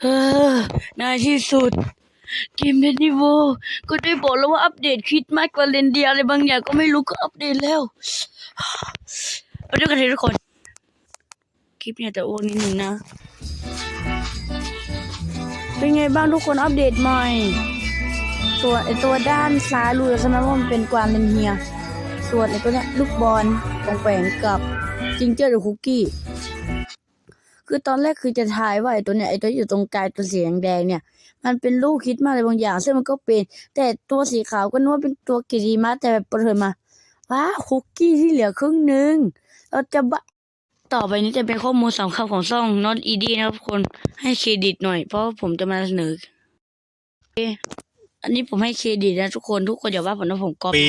เออในที่สุด เกมเรดิโวก็ได้บอกแล้วว่าอัปเดตคริดมากกว่าเลนเดียอะไรบางอย่างก็ไม่รู้ก็อัปเดตแล้วไปดูกันเถอะทุกคน คลิปเนี่ยจะอ้วนนิดนึงนะ เป็นไงบ้างทุกคนอัปเดตใหม่ส่วนไอตัวด้านซ้ายรู้แล้วใช่ไหมว่ามันเป็นกวางเลนเฮีย ส่วนไอตัวเนี้ยลูกบอลตรงแปลงกับจิงเจอร์หรือคุกกี้ คือตอนแรกคือจะทายว่าไอตัวเนี้ยไอตัวอยู่ตรงกลางตัวสีแดงเนี่ย มันเป็นลูกคิดมาอะไรบางอย่าง ซึ่งมันก็เป็น แต่ตัวสีขาวก็นึกว่าเป็นตัวกิริมาแต่แบบเปิดมาว้าคุกกี้ที่เหลือครึ่งหนึ่งเราจะบะต่อไปนี้จะเป็นข้อมูลสำคัญของช่อง not ed นะครับคนให้เครดิตหน่อย เพราะผมจะมาเสนอ อเคอันนี้ผมให้เครดิตนะทุกคนทุกคนอย่าว่าผมนะผมก๊อปปี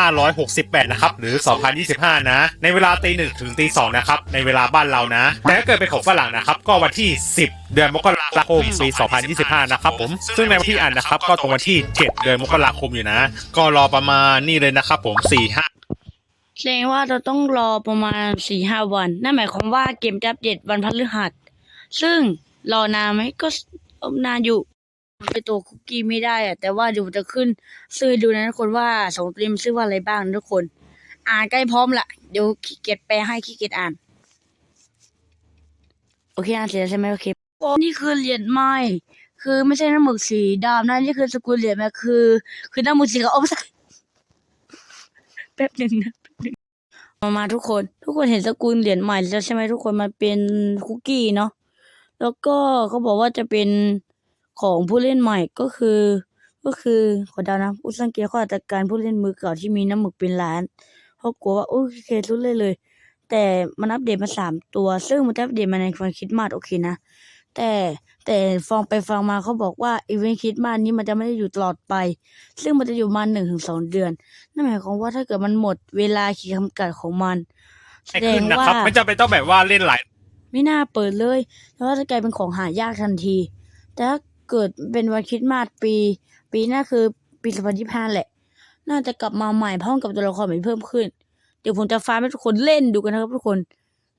2568 นะครับ หรือ 2025 นะ ในเวลาตีหนึ่งถึงตีสองนะครับ ในเวลาบ้านเรานะแต่ถ้าเกิดเป็นของฝรั่งนะครับ ก็วันที่ 10 เดือนมกราคมปี 2025 นะครับผม ซึ่งในวันที่อ่านนะครับ ก็ตรงวันที่ 7 เดือนมกราคมอยู่นะ ก็รอประมาณนี่เลยนะครับผม 4 5แสดงว่าเราต้องรอประมาณสี่ห้าวัน นั่นหมายความว่าเกมจะอัปเดตวันพฤหัส ซึ่งรอนานไหมก็นานอยู่ ไปตัวคุกกี้ไม่ได้อะแต่ว่าเดี๋ยวจะขึ้นซื้อดูนะทุกคนว่าสองตัวนี้มันซื้อว่าอะไรบ้างทุกคน อ่านใกล้พร้อมละเดี๋ยวขี้เกียจแปลให้ขี้เกียจอ่าน โอเคอ่านเสร็จแล้วใช่ไหมโอเคนี่คือเหรียญไม้คือไม่ใช่น้ำหมึกสีดำนะนี่คือสกุลเหรียญมันคือ คือน้ำหมึกสีขาวอาไม่ใช่แป๊บหนึ่งนะมามาทุกคน ทุกคนเห็นสกุลเหรียญใหม่แล้วใช่ไหมทุกคนมันเป็นคุกกี้เนาะแล้วก็เขาบอกว่าจะเป็น ของผู้เล่นใหม่ก็คือ ก็คือขอเดานะอุยสังเกตเขาอาจจะการผู้เล่นมือเก่าที่มีน้ำหมึกเป็นล้านเพราะกลัวว่าโอเครู้เลยเลย แต่มันอัปเดตมาสามตัว ซึ่งมันจะอัปเดตมาในวันคริดมาสโอเคนะ แต่แต่ฟังไปฟังมาเขาบอกว่าอีเวนต์คริดมาสนี้มันจะไม่ได้อยู่ตลอดไป ซึ่งมันจะอยู่มาหนึ่งถึงสองเดือน นั่นหมายความว่าถ้าเกิดมันหมดเวลาขีดจำกัดของมันแสให้ดขึ้งนนะว่าครับไม่จำเป็นต้องแบบว่าเล่นหลายไม่น่าเปิดเลยแล้วาจะกลายเป็นของหายากทันที แต่ถ้า เกิดเป็นวันคริดมาสปี ปีหน้าคือปีสองพันยี่ห้าแหละ น่าจะกลับมาใหม่พร้อมกับตัวละครใหม่เพิ่มขึ้น เดี๋ยวผมจะฟาร์มให้ทุกคนเล่นดูกันนะครับทุกคน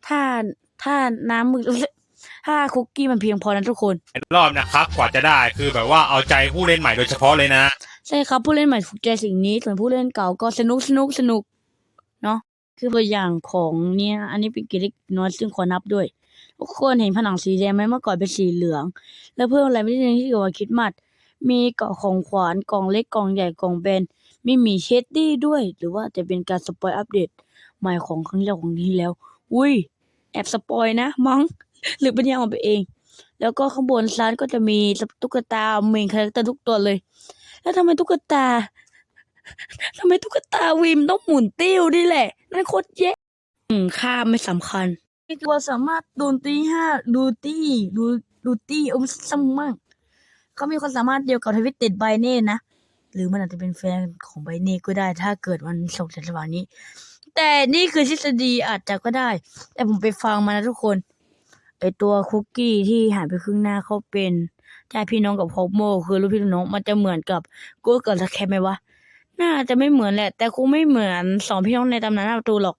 ถ้าถ้าน้ำมือถ้าคุกกี้มันเพียงพอนะทุกคน รอบนะครับ กว่าจะได้คือแบบว่าเอาใจผู้เล่นใหม่โดยเฉพาะเลยนะ ใช่ครับผู้เล่นใหม่ถูกใจสิ่งนี้ส่วนผู้เล่นเก่าก็สนุกสนุกสนุกเนาะคือตัวอย่างของเนี่ย อันนี้เป็นกิจเล็กน้อยซึ่งขอนับด้วย ทุกคนเห็นผนังสีแดงไหมเมื่อก่อนเป็นสีเหลือง แล้วเพิ่มอะไรไม่ได้ที่เกี่ยวกับคิดมัด มีกล่องของขวานกล่องเล็กกล่องใหญ่กล่องแบนมีหมีเชดดี้ด้วย หรือว่าจะเป็นการสปอยอัปเดตใหม่ของครั้งแรกของนี้แล้ว อุ้ยแอบสปอยนะมั้งหรือเป็นยังออกไปเอง แล้วก็ข้างบนซ้ายก็จะมีตุ๊กตาเมนคาแรคเตอร์ทุกตัวเลย แล้วทำไมตุ๊กตาทำไมตุ๊กตาวิมต้องหมุนติ้วนี่แหละนั่นโคตรแย่อืมค่าไม่สำคัญ นี่ตัวสามารถดูตีห้าดูตี้ดูดูตี้อมซัมมั่งเขามีความสามารถเดียวกับทวิตเต็ดไบเน่นะ หรือมันอาจจะเป็นแฟนของไบเน่ก็ได้ ถ้าเกิดมันส่งจากระหว่างนี้ แต่นี่คือทฤษฎีอาจจะก็ได้ แต่ผมไปฟังมานะทุกคนไอตัวคุกกี้ที่หายไปครึ่งหน้าเขาเป็นญาติพี่น้องกับฮอกโม คือลูกพี่ลูกน้องมันจะเหมือนกับกูเกับสแคปไหมวะน่าจะไม่เหมือนแหละ แต่คงไม่เหมือนสองพี่น้องในตำนานหน้าประตูหรอก